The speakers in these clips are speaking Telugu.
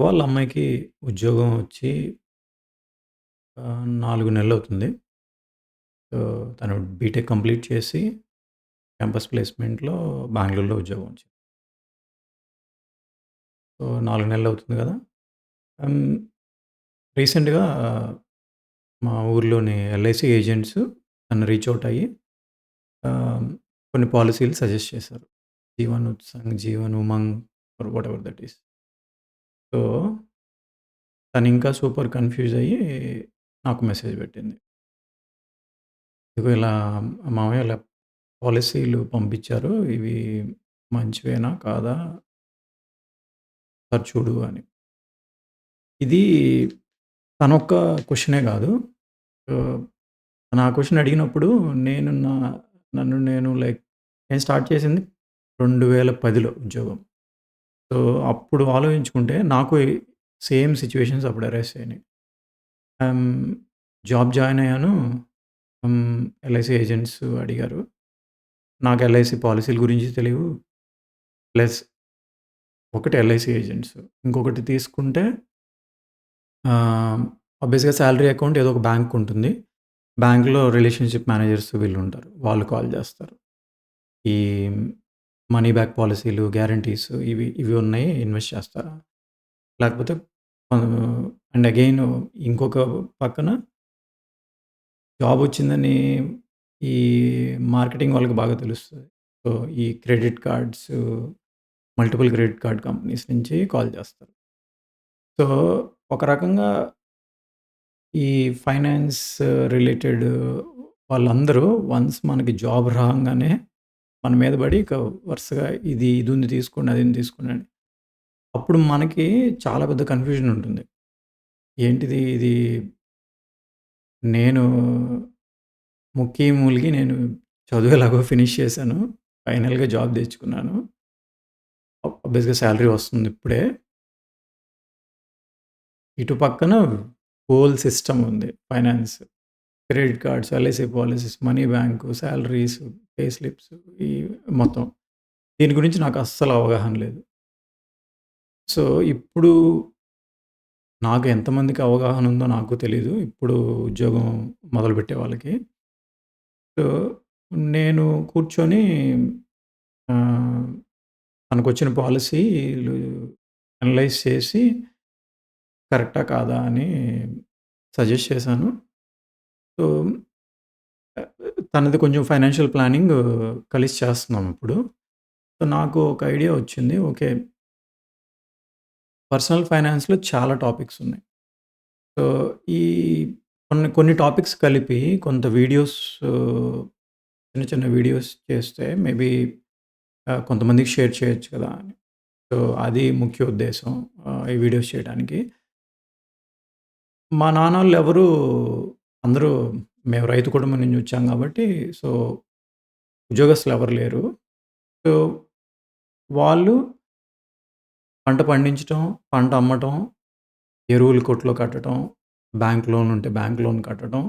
వాళ్ళ అమ్మాయికి ఉద్యోగం వచ్చి ఆహ్, 4 నెలలవుతుంది. సో, తను బీటెక్ కంప్లీట్ చేసి క్యాంపస్ ప్లేస్‌మెంట్‌లో బెంగుళూరులో ఉద్యోగం వచ్చింది. సో, 4 నెలలవుతుంది గదా! హ్మ్. రీసెంట్‌గా మా ఊర్లోని ఎల్ఐసీ ఏజెంట్స్ నన్ను రీచ్ ఔట్ అయ్యి ఆహ్, కొన్ని పాలిసీలు సజెస్ట్ చేశారు. Jeevan Utsav, Jeevan Umang or whatever that is. So, తనింకా super confuse అయ్యి నాకు మెసేజ్ పెట్టింది. ఇదిగో ఇలా మామయ్య ఇలా పాలిసీలు పంపించారు. ఇవి మంచివేనా? కాదా? ఒకసారి చూడు అని. ఇది తనొక్క క్వెషనే గాదు. ఆహ్, తను క్వెషన్ అడిగినప్పుడు నేను నా నన్ను నేను లైక్ నేను స్టార్ట్ చేసింది 2010లో ఉద్యోగం. సో, అప్పుడు ఆలోచించుకుంటే నాకు సేమ్ సిచ్యువేషన్స్ అప్పుడు అరైజ్ అయినాయి. జాబ్ జాయిన్ అయ్యాను. హ్మ్. ఎల్ఐసీ ఏజెంట్స్ అడిగారు. నాకు ఎల్ఐసీ పాలిసీల గురించి తెలీవు. ప్లస్ ఒకటి ఎల్ఐసీ ఏజెంట్స్. ఇంకొకటి తీసుకుంటే ఆహ్, ఆబ్వియస్‌గా సాలరీ అకౌంట్ ఏదో ఒక బ్యాంక్ ఉంటుంది. బ్యాంక్‌లో రిలేషన్‌షిప్ మేనేజర్స్ వీళ్ళుంటారు. వాళ్ళు కాల్ చేస్తారు ఈ మనీ బ్యాక్ పాలసీలు గ్యారంటీస్ ఇవి ఇవి ఉన్నాయి ఇన్వెస్ట్ చేస్తారా? లేకపోతే ఆహ్, అండ్ అగైన్ ఇంకొక పక్కన జాబ్ వచ్చిందని ఈ మార్కెటింగ్ వాళ్ళకి బాగా తెలుస్తది. సో, ఈ credit cards, multiple credit card companies నుంచి కాల్ చేస్తారు. సో, ఒక రకంగా ఈ ఫైనాన్స్ రిలేటెడ్ వాళ్ళందరూ వన్స్ మనకి జాబ్ రాంగానే మన మీద పడి ఇక వరుసగా ఇది ఇది ఉంది తీసుకోండి, అదుంది తీసుకోండి అని. అప్పుడు మనకి చాలా పెద్ద కన్‌ఫ్యూజన్ ఉంటుంది. ఏంటిది ఇది నేను ముక్కి, మూలిగి నేను చదువు ఎలాగో ఫినిష్ చేశాను. ఫైనల్‌గా జాబ్ తెచ్చుకున్నాను. ఆబ్ శాలరీ వస్తుంది ఇప్పుడే. ఇటు పక్కన హోల్ సిస్టమ్ ఉంది. Finance, credit cards, LIC policies money bank, salaries pay slips ఈ మొత్తం. దీని గురించి నాకు అస్సలు అవగాహన లేదు. సో, ఇప్పుడు నాకు ఎంతమందికి అవగాహన ఉందో నాకు తెలీదు. ఇప్పుడు ఉద్యోగం మొదలుపెట్టే వాళ్ళకి. సో, నేను కూర్చొని తనకు వచ్చిన పాలసీలు అనలైజ్ చేసి కరెక్టా? కాదా? అని సజెస్ట్ చేశాను. సో, తనది కొంచెం ఫైనాన్షియల్ ప్లానింగ్ కలిసి చేస్తున్నాం ఇప్పుడు. సో, నాకు ఒక ఐడియా వచ్చింది. ఓకే. పర్సనల్ ఫైనాన్స్‌లో చాలా టాపిక్స్ ఉన్నాయి. సో, ఈ కొన్ని కొన్ని టాపిక్స్ కలిపి కొంత వీడియోస్ చిన్న చిన్న వీడియోస్ చేస్తే మేబీ ఆహ్, కొంతమందికి షేర్ చేయొచ్చు కదా! అని. సో, అది ముఖ్య ఉద్దేశం ఆహ్, ఈ వీడియోస్ చేయడానికి. మా నాన్నోళ్ళు ఎవరు అందరూ మేము రైతు కుటుంబం నుంచి వచ్చాం కాబట్టి సో, ఉద్యోగస్తులు ఎవరు లేరు. సో, వాళ్ళు పంట పండించటం, పంట అమ్మటం, ఎరువులు కొట్లో కట్టడం బ్యాంక్ లోన్ ఉంటే బ్యాంక్ లోన్ కట్టడం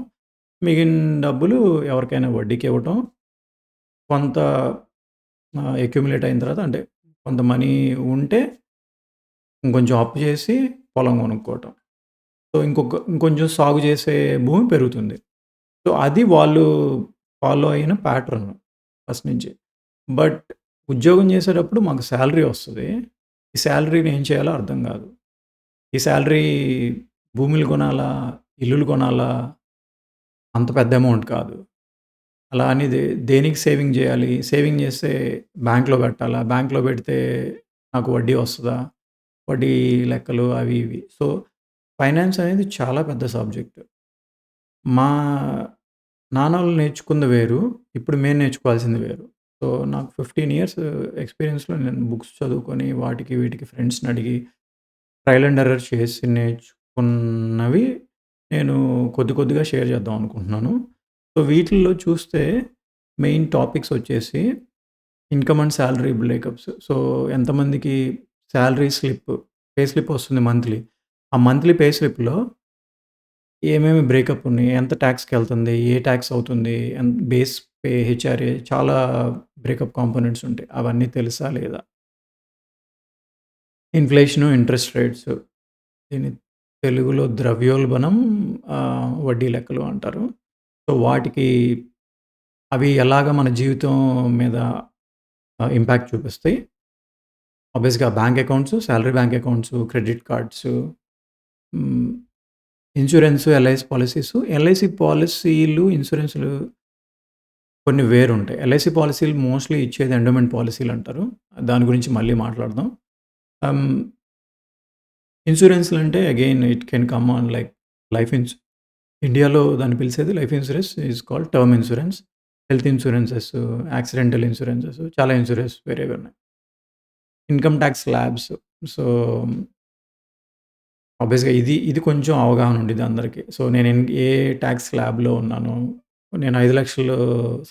మిగిలిన డబ్బులు ఎవరికైనా వడ్డీకి ఇవ్వటం. కొంత ఎక్యుమిలేట్ అక్యుములేట్ అయిన తర్వాత అంటే కొంత మనీ ఉంటే ఇంకొంచెం అప్పు చేసి పొలం కొనుక్కోవటం. సో, ఇంకొక ఇంకొంచెం సాగు చేసే భూమి పెరుగుతుంది. సో, అది వాళ్ళు ఫాలో అయిన ప్యాటర్న్ ఫస్ట్ నుంచి. బట్ ఉద్యోగం చేసేటప్పుడు మాకు శాలరీ వస్తుంది ఈ శాలరీని ఏం చేయాలో అర్థం కాదు. ఈ శాలరీ భూములు కొనాలా? ఇల్లులు కొనాలా? అంత పెద్ద అమౌంట్ కాదు. అలా అని దే దేనికి సేవింగ్ చేయాలి? సేవింగ్ చేస్తే బ్యాంక్‌లో పెట్టాలా? బ్యాంక్‌లో పెడితే నాకు వడ్డీ వస్తుందా వడ్డీ లెక్కలు అవి ఇవి. సో, ఫైనాన్స్ అనేది చాలా పెద్ద సబ్జెక్ట్. మా నాన్నోళ్ళు నేర్చుకుంది వేరు. ఇప్పుడు మేము నేర్చుకోవాల్సింది వేరు. సో, నాకు 15 ఇయర్స్ ఎక్స్‌పీరియన్స్‌లో నేను బుక్స్ చదువుకొని వాటికి వీటికి ఫ్రెండ్స్‌ని అడిగి ట్రయల్ అండ్ ఎర్రర్ చేసి నేర్చుకున్నవి నేను కొద్ది కొద్దిగా షేర్ చేద్దాం అనుకుంటున్నాను. సో, వీటిల్లో చూస్తే మెయిన్ టాపిక్స్ వచ్చేసి income and salary breakups. So, ఎంతమందికి సాలరీ స్లిప్, పే స్లిప్ వస్తుంది మంత్లీ. ఆ మంత్లీ పే స్లిప్‌లో ఏమేమి బ్రేకప్ ఉన్నాయి? ఎంత టాక్స్‌కెళ్తుంది? ఏ టాక్స్ అవుతుంది? ఎంత బేస్ పే, హెచ్ఆర్ఏ చాలా బ్రేకప్ కాంపోనెంట్స్ ఉంటాయి. అవన్నీ తెలుసా లేదా? ఇన్‌ఫ్లేషను, ఇంట్రెస్ట్ రేట్స్ దీన్ని తెలుగులో ద్రవ్యోల్బణం ఆహ్, వడ్డీ లెక్కలు అంటారు. సో, వాటికి అవి ఎలాగా మన జీవితం మీద ఆహ్, ఇంపాక్ట్ చూపిస్తాయి. ఆబ్వియస్‌గా bank accounts, salary bank accounts, credit cards insurance LIC policies LIC పాలసీలు ఇన్సూరెన్స్లు కొన్ని వేరుంటాయి. ఎల్ఐసి పాలసీలు మోస్ట్‌లీ ఇచ్చేది ఎండోమెంట్ పాలసీలు అంటారు దాని గురించి మళ్ళీ మాట్లాడదాం. ఇన్సూరెన్స్లు అంటే again it can come on like life ఇన్స్ ఇండియాలో దాన్ని పిలిచేది life insurance is called term insurance health insurances accidental insurances చాలా ఇన్సూరెన్స్ వేరేవి ఉన్నాయి. ఇన్‌కమ్ ట్యాక్స్ ల్యాబ్స్ సో, ఆబ్వియస్‌గా ఇది ఇది కొంచెం అవగాహన ఉండిద్ది అందరికీ సో, నేను ఎన్ ఏ ట్యాక్స్ స్లాబ్‌లో ఉన్నాను. నేను 5,00,000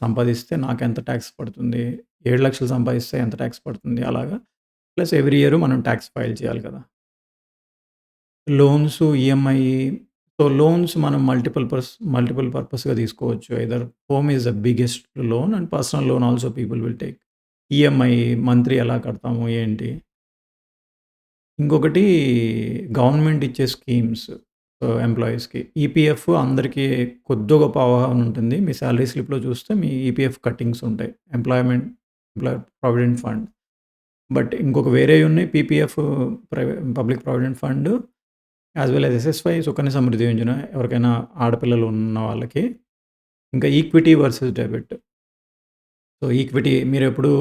సంపాదిస్తే నాకెంత ట్యాక్స్ పడుతుంది. 7,00,000 సంపాదిస్తే ఎంత టాక్స్ పడుతుంది అలాగా. ప్లస్ ఎవ్రీ ఇయర్ మనం ట్యాక్స్ ఫైల్ చేయాలి కదా! లోన్స్, ఈఎంఐ సో, లోన్స్ మనం మల్టిపుల్ పర్స్ మల్టిపుల్ పర్పస్‌గా తీసుకోవచ్చు. Either home is the biggest loan and personal loan also people will take. EMI monthly ఎలా కడతాము ఏంటి? ఇంకొకటి గవర్నమెంట్ ఇచ్చే స్కీమ్స్ ఎంప్లాయీస్‌కి. ఈపీఎఫ్ అందరికీ కొద్ది గొప్ప అవగాహన ఉంటుంది. మీ శాలరీ స్లిప్‌లో చూస్తే మీ ఈపీఎఫ్ కట్టింగ్స్ ఉంటాయి. Employment employee provident fund. But ఇంకొక వేరే ఉన్నాయి. PPF ప్రైవే public provident fund as well as SSY Sukanya Samriddhi Yojana ఎవరికైనా ఆడపిల్లలు ఉన్న వాళ్ళకి. ఇంకా equity versus debit. So, equity మీరు ఎప్పుడు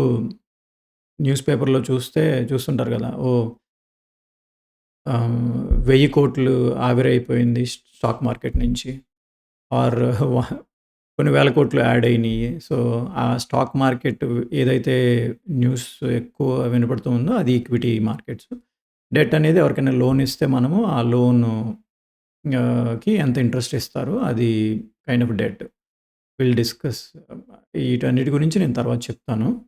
న్యూస్ పేపర్‌లో చూస్తే చూస్తుంటారు కదా! ఓ వెయ్యి కోట్లు ఆవిరైపోయింది స్టాక్ మార్కెట్ నుంచి. ఆర్ కొన్ని వేల కోట్లు యాడ్ అయినాయి సో, ఆ స్టాక్ మార్కెట్ ఏదైతే న్యూస్ ఎక్కువ వినపడుతూ ఉందో అది ఈక్విటీ మార్కెట్స్. డెట్ అనేది ఎవరికైనా లోన్ ఇస్తే మనము ఆ లోన్కి ఎంత ఇంట్రెస్ట్ ఇస్తారో అది kind of debt. Will discuss వీటన్నిటి గురించి నేను తర్వాత చెప్తాను.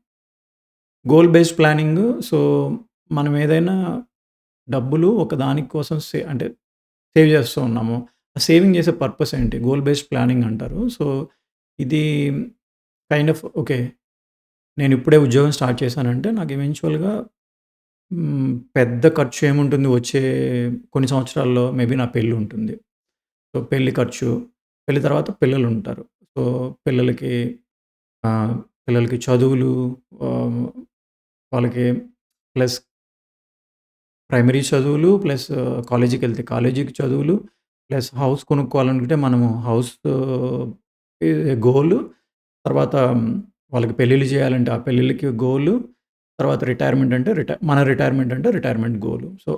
గోల్ బేస్డ్ ప్లానింగ్ సో, మనం ఏదైనా డబ్బులు ఒక దాని కోసం సే అంటే సేవ్ చేస్తూ ఉన్నాము. సేవింగ్ చేసే పర్పస్ ఏంటి? గోల్ బేస్డ్ ప్లానింగ్ అంటారు. సో, ఇది కైండ్ ఆఫ్ ఓకే. నేను ఇప్పుడే ఉద్యోగం స్టార్ట్ చేశానంటే నాకు ఈవెన్చువల్గా పెద్ద ఖర్చు ఏముంటుంది వచ్చే కొన్ని సంవత్సరాల్లో మేబీ నా పెళ్ళి ఉంటుంది. సో, పెళ్ళి ఖర్చు, పెళ్ళి తర్వాత పిల్లలు ఉంటారు సో, పిల్లలకి పిల్లలకి చదువులు వాళ్ళకి ప్లస్ ప్రైమరీ చదువులు, ప్లస్ కాలేజీకి వెళ్తే కాలేజీకి చదువులు, ప్లస్ హౌస్ కొనుక్కోవాలనుకుంటే మనము హౌస్ గోల్. తర్వాత వాళ్ళకి పెళ్ళిళ్ళు చేయాలంటే ఆ పెళ్ళిళ్ళకి గోల్. తర్వాత రిటైర్మెంట్ అంటే రిటై మన రిటైర్మెంట్ అంటే రిటైర్మెంట్ గోల్. సో,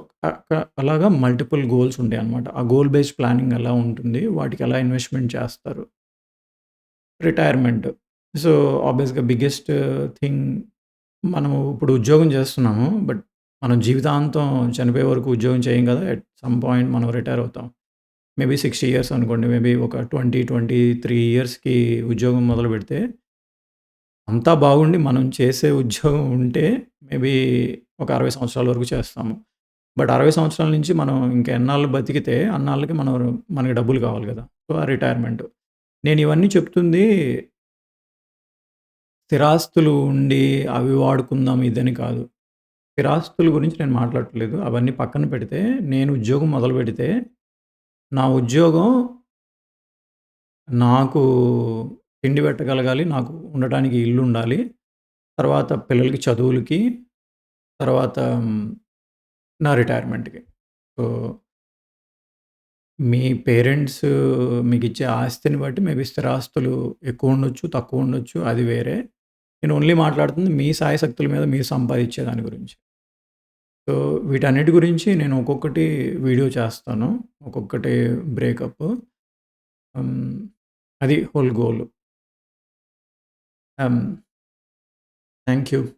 అలాగా మల్టిపుల్ గోల్స్ ఉంటాయి అనమాట ఆ గోల్ బేస్డ్ ప్లానింగ్ ఎలా ఉంటుంది? వాటికి ఎలా ఇన్వెస్ట్‌మెంట్ చేస్తారు? రిటైర్మెంట్. సో, ఆబ్వియస్‌గా బిగ్గెస్ట్ థింగ్ మనము ఇప్పుడు ఉద్యోగం చేస్తున్నాము. బట్ మనం జీవితాంతం చనిపోయే వరకు ఉద్యోగం చేయం కదా! ఎట్ సమ్ పాయింట్ మనం రిటైర్ అవుతాం. మేబీ 60 ఇయర్స్ అనుకోండి. మేబీ ఒక 20, 23 ఇయర్స్‌కి ఉద్యోగం మొదలు పెడితే అంతా బాగుండి మనం చేసే ఉద్యోగం ఉంటే మేబీ ఒక 60 సంవత్సరాల వరకు చేస్తాము. బట్ 60 సంవత్సరాల నుంచి మనం ఇంకా ఎన్నాళ్ళు బతికితే అన్నాళ్ళకి మనం మనకి డబ్బులు కావాలి కదా! సో, ఆ రిటైర్మెంట్. నేను ఇవన్నీ చెప్తుంది స్థిరాస్తులు ఉండి అవి వాడుకుందాం ఇదని కాదు. స్థిరాస్తుల గురించి నేను మాట్లాడట్లేదు. అవన్నీ పక్కన పెడితే నేను ఉద్యోగం మొదలు పెడితే నా ఉద్యోగం నాకు తిండి పెట్టగలగాలి. నాకు ఉండటానికి ఇల్లు ఉండాలి తర్వాత పిల్లలకి చదువులకి, తర్వాత నా రిటైర్మెంట్‌కి. సో మీ పేరెంట్స్ మీకు ఇచ్చే ఆస్తిని బట్టి మేబీ స్థిరాస్తులు ఎక్కువ ఉండొచ్చు తక్కువ ఉండొచ్చు అది వేరే. నేను ఓన్లీ మాట్లాడుతుంది మీ సాయశక్తుల మీద మీరు సంపాదించే దాని గురించి. సో, వీటన్నిటి గురించి నేను ఒక్కొక్కటి వీడియో చేస్తాను. ఒక్కొక్కటి బ్రేకప్. అది హోల్ గోల్. Thank you.